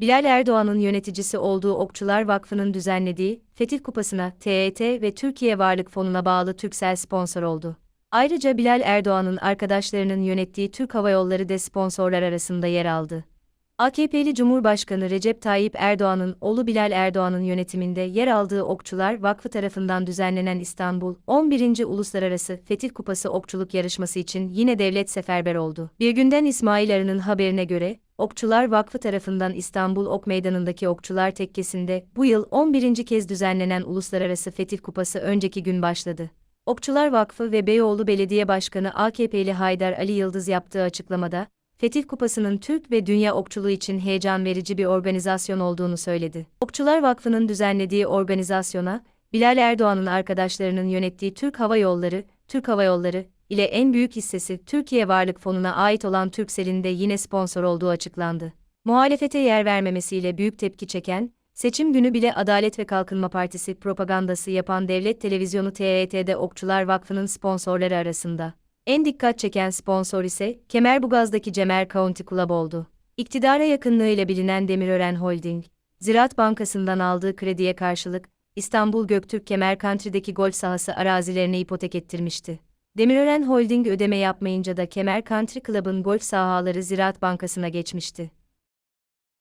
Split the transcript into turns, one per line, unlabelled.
Bilal Erdoğan'ın yöneticisi olduğu Okçular Vakfı'nın düzenlediği Fetih Kupası'na TET ve Türkiye Varlık Fonu'na bağlı Türksel sponsor oldu. Ayrıca Bilal Erdoğan'ın arkadaşlarının yönettiği Türk Hava Yolları da sponsorlar arasında yer aldı. AKP'li Cumhurbaşkanı Recep Tayyip Erdoğan'ın oğlu Bilal Erdoğan'ın yönetiminde yer aldığı Okçular Vakfı tarafından düzenlenen İstanbul 11. Uluslararası Fetih Kupası Okçuluk Yarışması için yine devlet seferber oldu. Bir günden İsmail Arı'nın haberine göre, Okçular Vakfı tarafından İstanbul Ok Meydanı'ndaki Okçular Tekkesi'nde bu yıl 11. kez düzenlenen Uluslararası Fetih Kupası önceki gün başladı. Okçular Vakfı ve Beyoğlu Belediye Başkanı AKP'li Haydar Ali Yıldız yaptığı açıklamada, Fetih Kupası'nın Türk ve dünya okçuluğu için heyecan verici bir organizasyon olduğunu söyledi. Okçular Vakfı'nın düzenlediği organizasyona, Bilal Erdoğan'ın arkadaşlarının yönettiği Türk Hava Yolları, Türk Hava Yolları ile en büyük hissesi Türkiye Varlık Fonu'na ait olan Turkcell'in de yine sponsor olduğu açıklandı. Muhalefete yer vermemesiyle büyük tepki çeken, seçim günü bile Adalet ve Kalkınma Partisi propagandası yapan devlet televizyonu TRT'de Okçular Vakfı'nın sponsorları arasında. En dikkat çeken sponsor ise Kemerbugaz'daki Cemer County Club oldu. İktidara yakınlığıyla bilinen Demirören Holding, Ziraat Bankası'ndan aldığı krediye karşılık İstanbul Göktürk Kemer Country'deki golf sahası arazilerini ipotek ettirmişti. Demirören Holding ödeme yapmayınca da Kemer Country Club'ın golf sahaları Ziraat Bankası'na geçmişti.